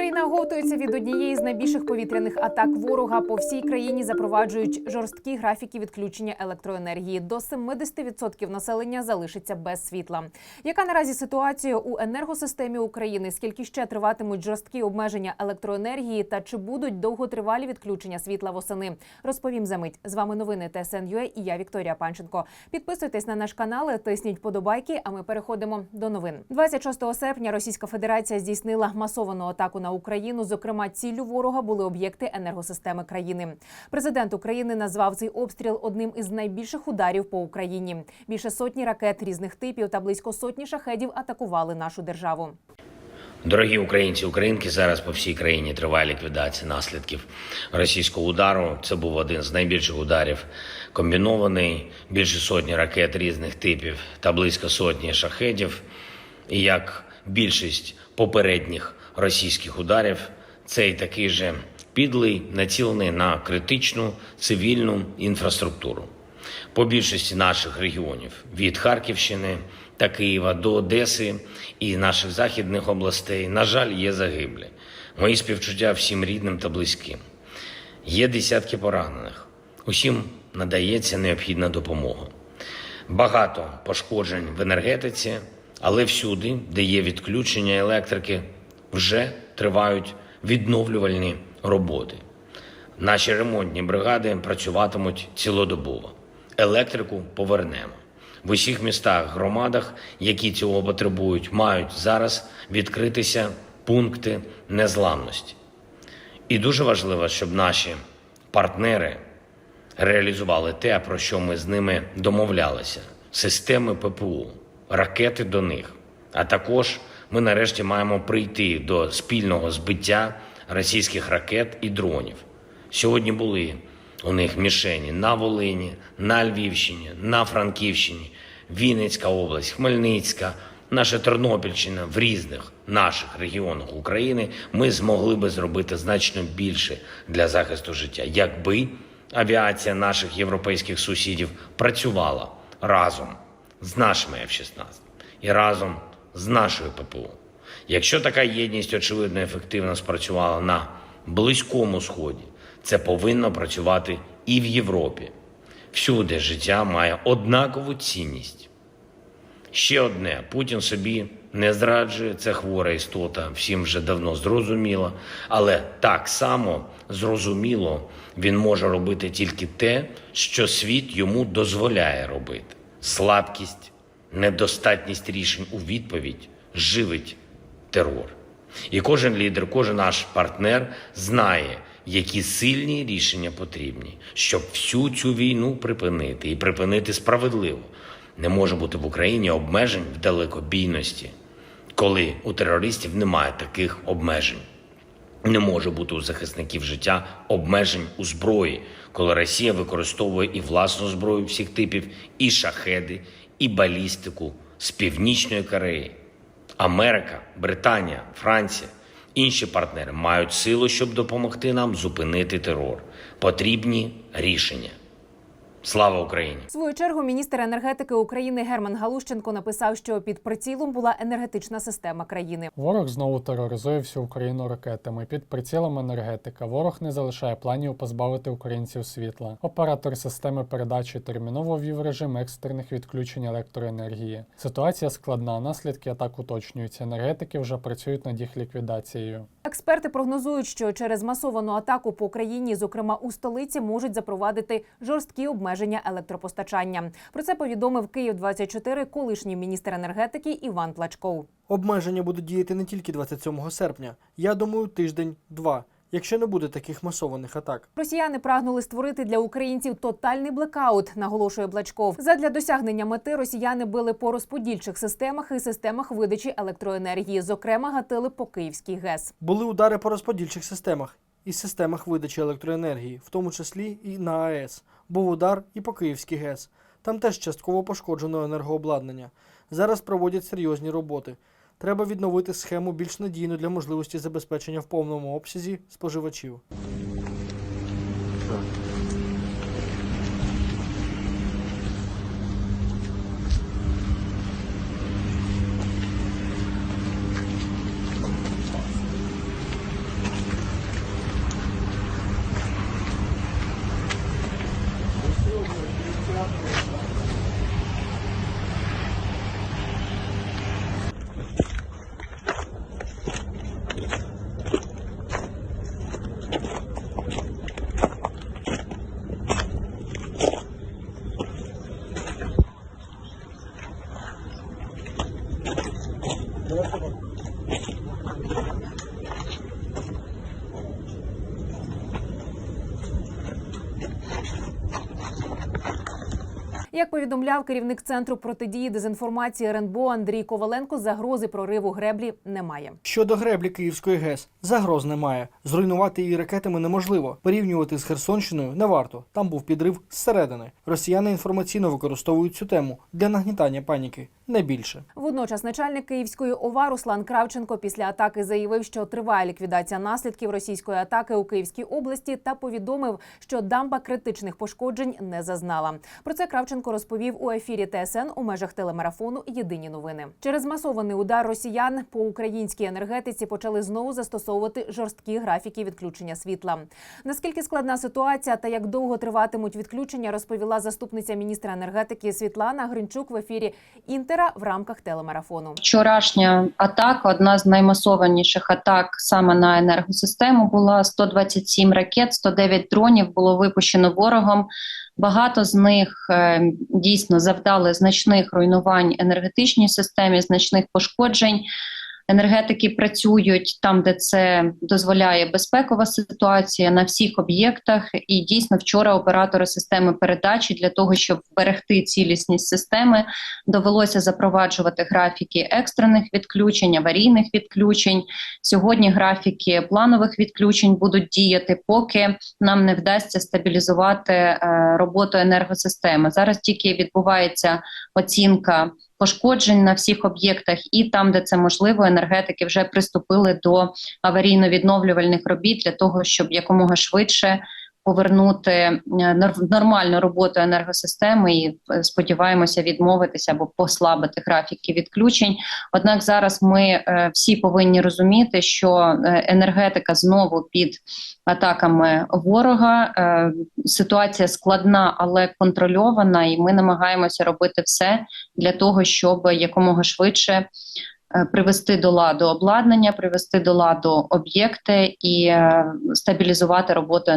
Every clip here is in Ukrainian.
Україна оговтується від однієї з найбільших повітряних атак ворога. По всій країні запроваджують жорсткі графіки відключення електроенергії. До 70% населення залишиться без світла. Яка наразі ситуація у енергосистемі України? Скільки ще триватимуть жорсткі обмеження електроенергії та чи будуть довготривалі відключення світла восени? Розповім за мить. З вами новини ТСН.UA і я Вікторія Панченко. Підписуйтесь на наш канал, тисніть подобайки. А ми переходимо до новин. 26 серпня Російська Федерація здійснила масовану атаку на Україну. Зокрема, ціллю ворога були об'єкти енергосистеми країни. Президент України назвав цей обстріл одним із найбільших ударів по Україні. Більше сотні ракет різних типів та близько сотні шахедів атакували нашу державу. Дорогі українці, українки, зараз по всій країні триває ліквідація наслідків російського удару. Це був один з найбільших ударів комбінований, більше сотні ракет різних типів та близько сотні шахедів. І як більшість попередніх російських ударів, цей такий же підлий, націлений на критичну цивільну інфраструктуру. По більшості наших регіонів від Харківщини та Києва до Одеси і наших західних областей, на жаль, є загиблі. Мої співчуття всім рідним та близьким. Є десятки поранених. Усім надається необхідна допомога. Багато пошкоджень в енергетиці, але всюди, де є відключення електрики, вже тривають відновлювальні роботи. Наші ремонтні бригади працюватимуть цілодобово. Електрику повернемо. В усіх містах, громадах, які цього потребують, мають зараз відкритися пункти незламності. І дуже важливо, щоб наші партнери реалізували те, про що ми з ними домовлялися: системи ППУ, ракети до них. А також ми нарешті маємо прийти до спільного збиття російських ракет і дронів. Сьогодні були у них мішені на Волині, на Львівщині, на Франківщині, Вінницька область, Хмельницька, наша Тернопільщина в різних наших регіонах України. Ми змогли би зробити значно більше для захисту життя, якби авіація наших європейських сусідів працювала разом з нашими F-16 і разом з нашою ППО. Якщо така єдність очевидно ефективно спрацювала на близькому сході, це повинно працювати і в Європі. Всюди життя має однакову цінність. Ще одне: Путін собі не зраджує, це хвора істота, всім вже давно зрозуміло. Але так само зрозуміло він може робити тільки те, що світ йому дозволяє робити. Слабкість, недостатність рішень у відповідь живить терор. І кожен лідер, кожен наш партнер знає, які сильні рішення потрібні, щоб всю цю війну припинити і припинити справедливо. Не може бути в Україні обмежень в далекобійності, коли у терористів немає таких обмежень. Не може бути у захисників життя обмежень у зброї, коли Росія використовує і власну зброю всіх типів, і шахеди, і балістику з Північної Кореї. Америка, Британія, Франція, інші партнери мають силу, щоб допомогти нам зупинити терор. Потрібні рішення. Слава Україні! В свою чергу міністр енергетики України Герман Галущенко написав, що під прицілом була енергетична система країни. Ворог знову тероризує всю Україну ракетами. Під прицілом енергетика. Ворог не залишає планів позбавити українців світла. Оператор системи передачі терміново ввів режим екстрених відключень електроенергії. Ситуація складна. Наслідки атак уточнюються. Енергетики вже працюють над їх ліквідацією. Експерти прогнозують, що через масовану атаку по країні, зокрема у столиці, можуть запровадити жорсткі обмеження електропостачання. Про це повідомив Київ 24 колишній міністр енергетики Іван Плачков. Обмеження будуть діяти не тільки 27 серпня. Я думаю, тиждень-два, якщо не буде таких масованих атак. Росіяни прагнули створити для українців тотальний блекаут, наголошує Блачков. Задля досягнення мети росіяни били по розподільчих системах і системах видачі електроенергії. Зокрема, гатили по Київській ГЕС. Були удари по розподільчих системах і системах видачі електроенергії, в тому числі і на АЕС. Був удар і по Київській ГЕС. Там теж частково пошкоджено енергообладнання. Зараз проводять серйозні роботи. Треба відновити схему більш надійну для можливості забезпечення в повному обсязі споживачів. Як повідомляв керівник центру протидії дезінформації РНБО Андрій Коваленко, загрози прориву греблі немає. Щодо греблі Київської ГЕС, загроз немає. Зруйнувати її ракетами неможливо. Порівнювати з Херсонщиною не варто. Там був підрив зсередини. Росіяни інформаційно використовують цю тему для нагнітання паніки, не більше. Водночас начальник Київської ОВА Руслан Кравченко після атаки заявив, що триває ліквідація наслідків російської атаки у Київській області та повідомив, що дамба критичних пошкоджень не зазнала. Про це Кравченко розповів у ефірі ТСН у межах телемарафону Єдині новини. Через масований удар росіян по українській енергетиці почали знову застосовувати жорсткі графіки відключення світла. Наскільки складна ситуація та як довго триватимуть відключення, розповіла заступниця міністра енергетики Світлана Гринчук в ефірі Інтера в рамках телемарафону. Вчорашня атака, одна з наймасованіших атак саме на енергосистему, була 127 ракет, 109 дронів було випущено ворогом. Багато з них е, дійсно завдали значних руйнувань енергетичній системі, значних пошкоджень. Енергетики працюють там, де це дозволяє безпекова ситуація на всіх об'єктах. І дійсно вчора оператори системи передачі для того, щоб вберегти цілісність системи, довелося запроваджувати графіки екстрених відключень, аварійних відключень. Сьогодні графіки планових відключень будуть діяти, поки нам не вдасться стабілізувати е, роботу енергосистеми. Зараз тільки відбувається оцінка пошкоджень на всіх об'єктах, і там, де це можливо, енергетики вже приступили до аварійно-відновлювальних робіт для того, щоб якомога швидше повернути е, нормальну роботу енергосистеми і е, сподіваємося відмовитися або послабити графіки відключень. Однак зараз ми е, всі повинні розуміти, що енергетика знову під атаками ворога. Ситуація складна, але контрольована, і ми намагаємося робити все для того, щоб якомога швидше привести до ладу обладнання, привести до ладу об'єкти і стабілізувати роботу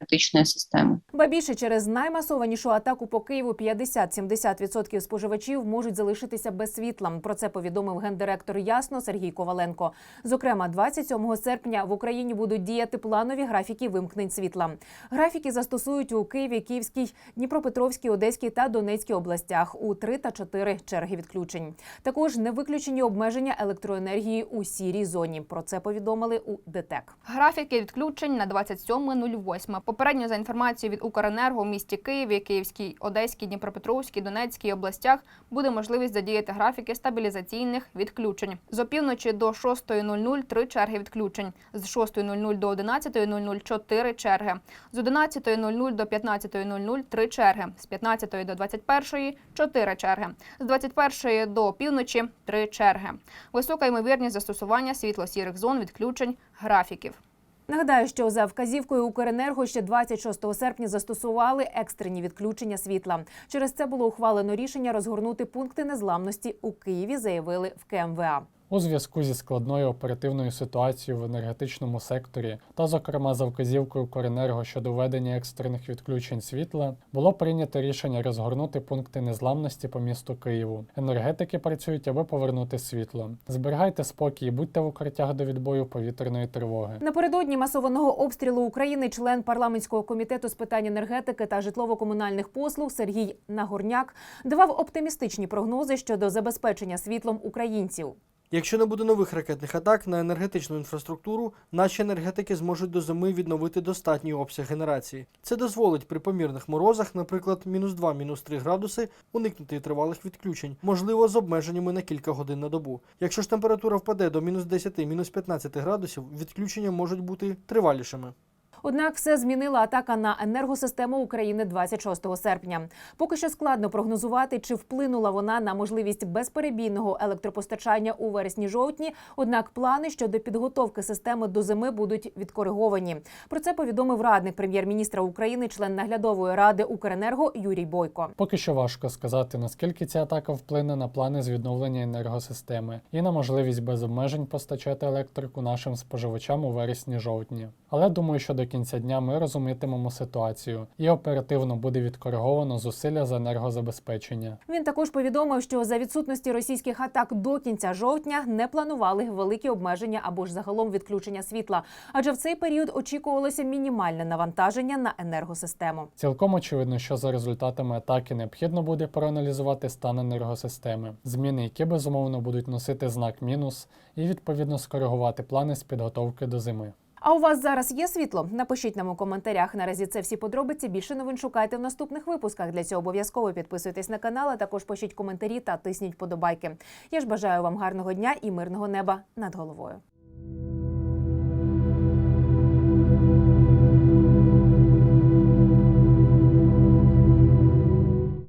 енергетичної системи. Ба більше через наймасованішу атаку по Києву 50-70% споживачів можуть залишитися без світла. Про це повідомив гендиректор Ясно Сергій Коваленко. Зокрема, 27 серпня в Україні будуть діяти планові графіки вимкнень світла. Графіки застосують у Києві, Київській, Дніпропетровській, Одеській та Донецькій областях у 3 та 4 черги відключень. Також не виключені обмеження електроенергії у сірій зоні. Про це повідомили у ДТЕК. Графіки відключень на 27.08. Попередньо за інформацією від Укренерго у місті Києві, Київській, Одеській, Дніпропетровській, Донецькій областях буде можливість задіяти графіки стабілізаційних відключень. З опівночі до 6.00 три черги відключень, з 6.00 до 11.00 чотири черги, з 11.00 до 15.00 три черги, з 15 до 21 чотири черги, з 21 до півночі три черги. Висока ймовірність застосування світло-сірих зон відключень графіків. Нагадаю, що за вказівкою Укренерго ще 26 серпня застосували екстрені відключення світла. Через це було ухвалено рішення розгорнути пункти незламності у Києві, заявили в КМВА. У зв'язку зі складною оперативною ситуацією в енергетичному секторі та, зокрема, за вказівкою Коренерго щодо введення екстрених відключень світла, було прийнято рішення розгорнути пункти незламності по місту Києву. Енергетики працюють, аби повернути світло. Зберігайте спокій, і будьте в укриттях до відбою повітряної тривоги. Напередодні масованого обстрілу України член парламентського комітету з питань енергетики та житлово-комунальних послуг Сергій Нагорняк давав оптимістичні прогнози щодо забезпечення світлом українців. Якщо не буде нових ракетних атак на енергетичну інфраструктуру, наші енергетики зможуть до зими відновити достатній обсяг генерації. Це дозволить при помірних морозах, наприклад, мінус 2, мінус 3 градуси, уникнути тривалих відключень, можливо, з обмеженнями на кілька годин на добу. Якщо ж температура впаде до мінус 10, мінус 15 градусів, відключення можуть бути тривалішими. Однак все змінила атака на енергосистему України 26 серпня. Поки що складно прогнозувати, чи вплинула вона на можливість безперебійного електропостачання у вересні-жовтні. Однак плани щодо підготовки системи до зими будуть відкориговані. Про це повідомив радник прем'єр-міністра України, член наглядової ради Укренерго Юрій Бойко. Поки що важко сказати, наскільки ця атака вплине на плани з відновлення енергосистеми і на можливість без обмежень постачати електрику нашим споживачам у вересні-жовтні. Але думаю, що до кінця дня ми розумітимемо ситуацію і оперативно буде відкориговано зусилля з енергозабезпечення. Він також повідомив, що за відсутності російських атак до кінця жовтня не планували великі обмеження або ж загалом відключення світла, адже в цей період очікувалося мінімальне навантаження на енергосистему. Цілком очевидно, що за результатами атаки необхідно буде проаналізувати стан енергосистеми, зміни, які безумовно будуть носити знак мінус, і відповідно скоригувати плани з підготовки до зими. А у вас зараз є світло? Напишіть нам у коментарях. Наразі це всі подробиці. Більше новин шукайте в наступних випусках. Для цього обов'язково підписуйтесь на канал, а також пишіть коментарі та тисніть подобайки. Я ж бажаю вам гарного дня і мирного неба над головою.